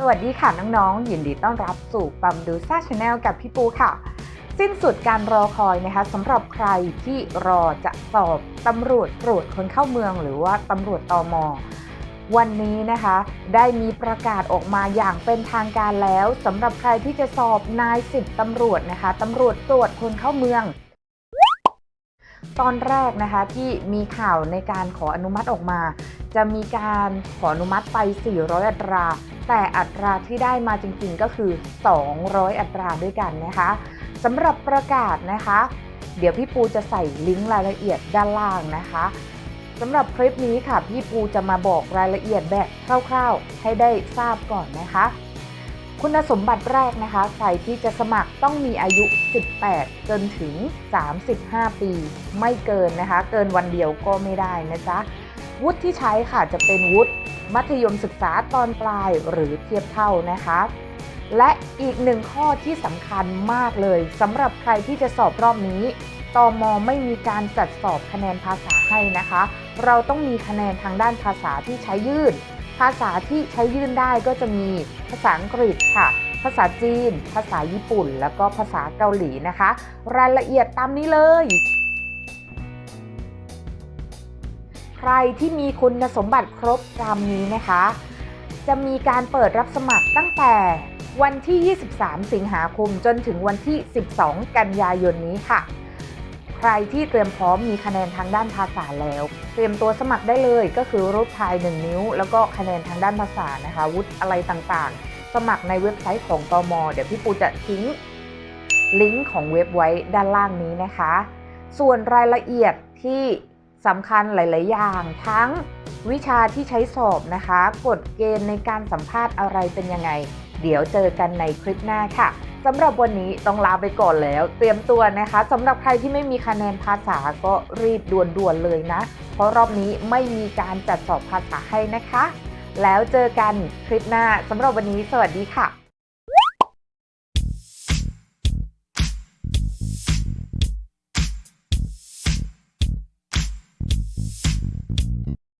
สวัสดีค่ะน้องๆยินดีต้อนรับสู่ปั๊มดูซ่าชาแนลกับพี่ปูค่ะ สิ้นสุดการรอคอยนะคะสำหรับใครที่รอจะสอบตำรวจตรวจคนเข้าเมือง หรือว่าตำรวจตอมวันนี้นะคะ ได้มีประกาศออกมาอย่างเป็นทางการแล้วสำหรับใครที่จะสอบนายสิบตำรวจนะคะตำรวจตรวจคนเข้าเมือง ตอนแรกนะคะที่มีข่าวในการขออนุมัติออกมา จะมีการขออนุมัติไป 400 อัตรา แต่อัตราที่ได้มาจริงๆก็คือ 200 อัตราด้วยกันนะคะสำหรับประกาศนะคะ เดี๋ยวพี่ปูจะใส่ลิงก์รายละเอียดด้านล่างนะคะสำหรับคลิปนี้ค่ะ พี่ปูจะมาบอกรายละเอียดแบบคร่าวๆ ให้ได้ทราบก่อนนะคะ คุณสมบัติแรกนะคะ ใครที่จะสมัครต้องมีอายุ 18 จนถึง 35 ปี ไม่เกินนะคะ เกินวันเดียวก็ไม่ได้นะจ๊ะ วุฒิที่ใช้ค่ะจะเป็นวุฒิมัธยมศึกษาตอนปลายหรือเทียบเท่านะคะ และอีกหนึ่งข้อที่สำคัญมากเลยสำหรับใครที่จะสอบรอบนี้ตอมไม่มีการจัดสอบคะแนนภาษาให้นะคะ เราต้องมีคะแนนทางด้านภาษาที่ใช้ยื่น ภาษาที่ใช้ยื่นได้ก็จะมีภาษาอังกฤษค่ะ ภาษาจีน ภาษาญี่ปุ่น แล้วก็ภาษาเกาหลีนะคะ รายละเอียดตามนี้เลย รที่มีคุณสมบัติครบตามนี้นะคะ จะมีการเปิดรับสมัครตั้งแต่วันที่ 23 สิงหาคมจนถึงวันที่ 12 กันยายนนี้ค่ะ ใครที่เตรียมพร้อมมีคะแนนทางด้านภาษาแล้ว เตรียมตัวสมัครได้เลยก็คือรูปถ่าย 1 นิ้ว แล้วก็คะแนนทางด้านภาษานะคะ วุฒิอะไรต่างๆ สมัครในเว็บไซต์ของตมเดี๋ยวพี่ปูจะทิ้งลิงก์ของเว็บไว้ด้านล่างนี้นะคะ ส่วนรายละเอียดที่ สำคัญหลาย ๆ อย่าง ทั้งวิชาที่ใช้สอบนะคะ กฎเกณฑ์ในการสัมภาษณ์อะไรเป็นยังไง เดี๋ยวเจอกันในคลิปหน้าค่ะสำหรับวันนี้ต้องลาไปก่อนแล้ว เตรียมตัวนะคะสำหรับใครที่ไม่มีคะแนนภาษาก็รีบด่วนๆเลยนะ เพราะรอบนี้ไม่มีการจัดสอบภาษาให้นะคะ แล้วเจอกันคลิปหน้าสำหรับวันนี้ สวัสดีค่ะ